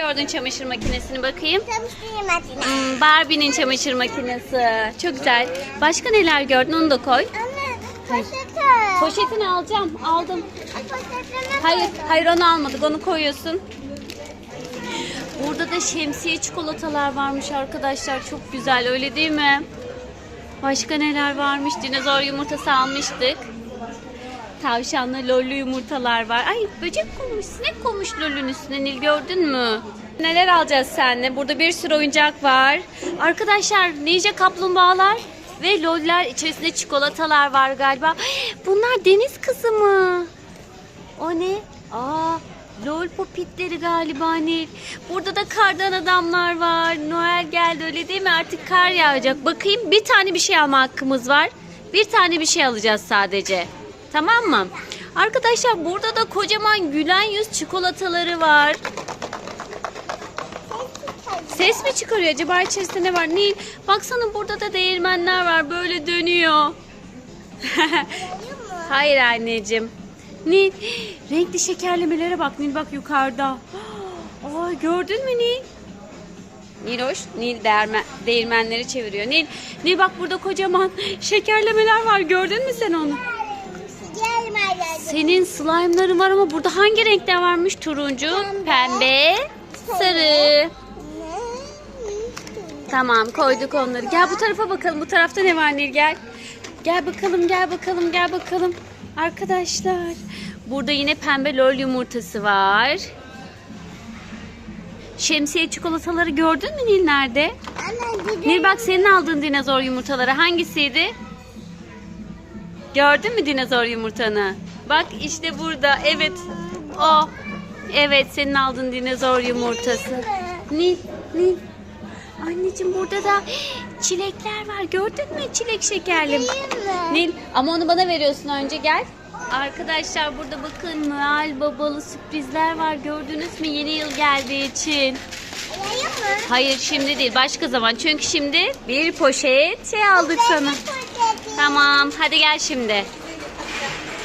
Gördün çamaşır makinesini bakayım. Çalıştırayım makine. Hmm, Barbie'nin çamaşır makinesi. Çok güzel. Başka neler gördün onu da koy. Anne poşeti. Poşetini alacağım. Aldım. Poşetini Hayır, hayır onu almadık. Onu koyuyorsun. Burada da şemsiye çikolatalar varmış arkadaşlar. Çok güzel öyle değil mi? Başka neler varmış? Dinozor yumurtası almıştık. Tavşanlı lollü yumurtalar var. Ay böcek konmuş, sinek konmuş lollün üstüne Nil gördün mü? Neler alacağız seninle? Burada bir sürü oyuncak var. Arkadaşlar ninja kaplumbağalar ve loller içerisinde çikolatalar var galiba. Bunlar deniz kızı mı? O ne? Aa, lol popitleri galiba Nil. Burada da kardan adamlar var. Noel geldi öyle değil mi? Artık kar yağacak. Bakayım bir tane bir şey alma hakkımız var. Bir tane bir şey alacağız sadece. Tamam mı? Arkadaşlar burada da kocaman gülen yüz çikolataları var. Ses mi çıkarıyor acaba içerisinde ne var? Nil baksana burada da değirmenler var böyle dönüyor. Hayır anneciğim. Nil renkli şekerlemelere bak Nil bak yukarıda. Aa, gördün mü Nil? Nil hoş. Nil değirmen, değirmenleri çeviriyor. Nil, Nil bak burada kocaman şekerlemeler var. Gördün mü sen onu? Senin slime'ların var ama burada hangi renkler varmış? Turuncu, pembe, sarı. Tamam koyduk onları. Gel bu tarafa bakalım. Bu tarafta ne var Nil gel. Gel bakalım gel bakalım gel bakalım. Arkadaşlar burada yine pembe lol yumurtası var. Şemsiye çikolataları gördün mü Nil nerede? Anne. Nil bak senin aldığın dinozor yumurtaları hangisiydi? Gördün mü dinozor yumurtanı? Bak işte burada. Evet. O. Evet senin aldığın dinozor yumurtası. Nil, Nil. Anneciğim burada da çilekler var. Gördün mü çilek şekerlim? Nil ama onu bana veriyorsun önce gel. Arkadaşlar burada bakın Noel babalı sürprizler var. Gördünüz mü yeni yıl geldiği için. Hayır şimdi değil başka zaman. Çünkü şimdi bir poşet şey aldık sana. Tamam hadi gel şimdi.